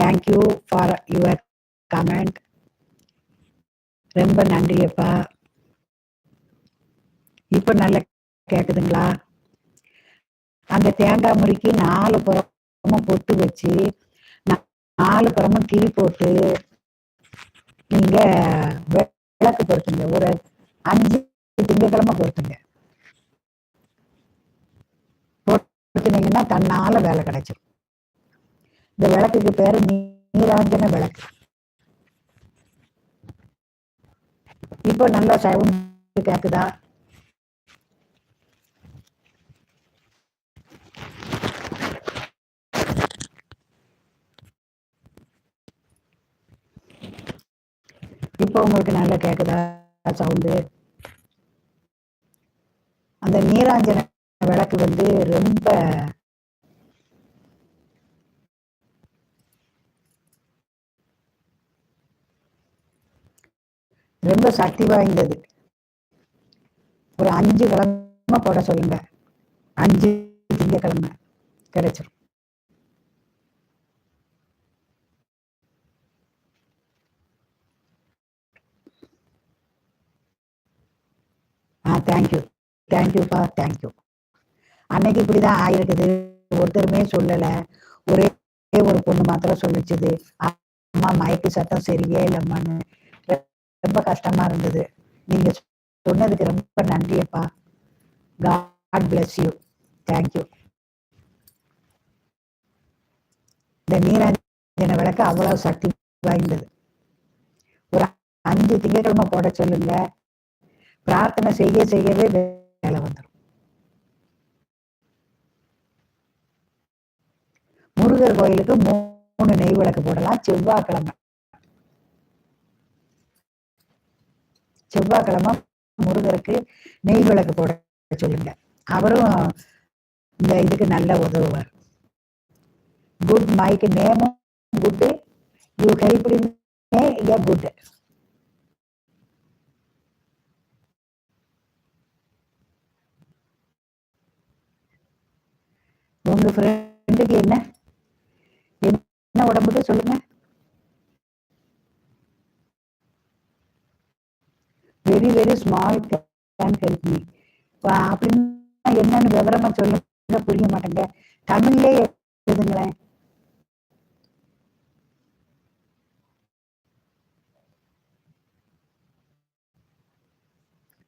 Thank you for your comment ரொம்ப நன்றியப்பா. இப்போ நல்லா கேட்குதுங்களா அந்த தேங்காய் முறுக்கி நாலு புறமும் பொட்டு வச்சு நாலு புறமும் கிளி போட்டு நீங்க விளக்கு பொருத்துங்க ஒரு அஞ்சு திங்கக்கிழமை பொருத்துங்க பொருத்துனீங்கன்னா தன்னால வேலை கிடைச்சிடும் இந்த விளக்குக்கு பேரு நீராஞ்சன விளக்கு. இப்போ நல்லா சவுண்ட் கேக்குதா? இப்போ உங்களுக்கு நல்லா கேக்குதா சவுண்டு? அந்த நீராஞ்சன விளக்கு வந்து ரொம்ப ரொம்ப சக்தி வாய்ந்தது. ஒரு அஞ்சு கிழமை போட சொல்லுங்க. அஞ்சு திங்கக்கிழமை கிடைச்சிரும். ஆ தேங்க்யூ தேங்க்யூப்பா தேங்க்யூ அன்னைக்கு இப்படிதான் ஆயிருக்குது ஒருத்தருமே சொல்லல. ஒரே ஒரு பொண்ணு மாத்திரம் சொல்லிச்சுது. அம்மா மயக்கு சத்தம் சரியே இல்லம்மான்னு. ரொம்ப கஷ்டமா இருந்தது. நீங்க சொன்னதுக்கு ரொம்ப நன்றியப்பா காட் பிளஸ் யூ தேங்க்யூ இந்த நீராஜன விளக்கு அவ்வளவு சக்தி வாய்ந்தது. ஒரு அஞ்சு திங்கட்கிழமை போட சொல்லுங்க. பிரார்த்தனை செய்ய செய்யவே வேலை வந்துடும் முருகர் கோயிலுக்கு மூணு நெய் விளக்கு போடலாம். செவ்வாய்க்கிழமை. செவ்வாய்க்கிழமை முருகருக்கு நெய் விளக்கு போட சொல்லுங்க. அவரும் இந்த இதுக்கு நல்ல உதவுவார். குட் மைக்கு நேமும் good you help a good உங்க ஃப்ரெண்டுக்கு என்ன? என்ன உடம்புக்கு சொல்லுங்க. Very very small can help me அப்படின்னா என்னன்னு விவரமா சொல்லுங்க புரிய மாட்டேங்க. தமிழ்லே எழுதுங்களேன்.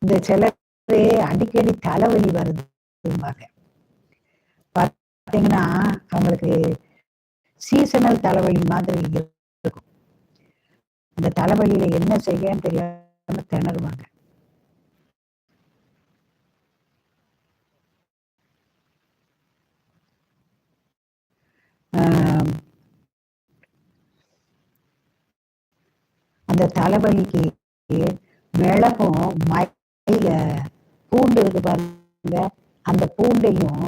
இந்த சிலரு அடிக்கடி தலைவலி வருதும்பாங்க. பார்த்தீங்கன்னா அவங்களுக்கு சீசனல் தலைவலி மாதிரி இருக்கும். இந்த தலைவலியில என்ன செய்யன்னு தெரியாது திணறுவாங்க. அந்த தலைவலிக்கு மிளகும் மயில பூண்டு இருக்கு பாருங்க அந்த பூண்டையும்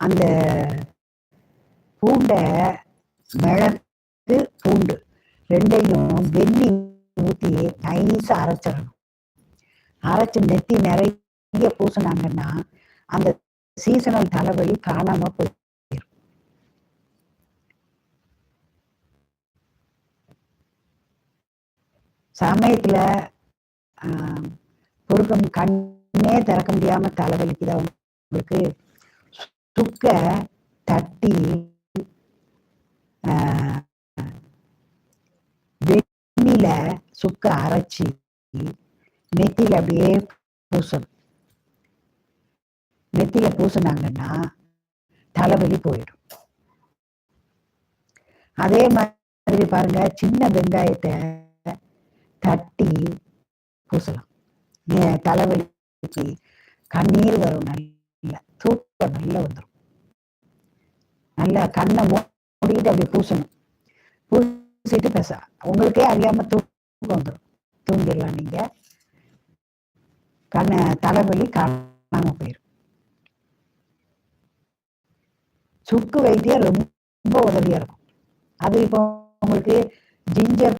அந்த பூண்டை மிளகு பூண்டு ரெண்டையும் வெந்நி ஊற்றி நைஸாக அரைச்சிடணும். அரைச்சி நெத்தி நிறைய பூசினாங்கன்னா அந்த சீசனல் தலைவலி காணாம போயிடும். சமயத்துல ஆஹ், பொறுக்கம் கண்ணே திறக்க முடியாம தலைவலிக்குதா உங்களுக்கு? சுக்க தட்டி வெண்ணில சுக்க அரைச்சி நெத்தியில அப்படியே பூசணும். நெத்தியில பூசினாங்கன்னா தலைவலி போயிடும். அதே மாதிரி பாருங்க சின்ன வெங்காயத்தை தட்டி பூசலாம். தலைவலிக்கு கண்ணீர் வரும் நல்ல தூக்கம் நல்லா வந்துடும் நல்லா கண்ணை மூடிட்டு அப்படி பூசணும். பூசிட்டு பேச. உங்களுக்கே அறியாம தூக்கம் வந்துடும் தூங்கிடலாம் நீங்க. கண்ண தலைவலி காணாம போயிடும் சுக்கு வைத்தியம் ரொம்ப உதவியா இருக்கும். அது இப்போ உங்களுக்கு ஜிஞ்சர்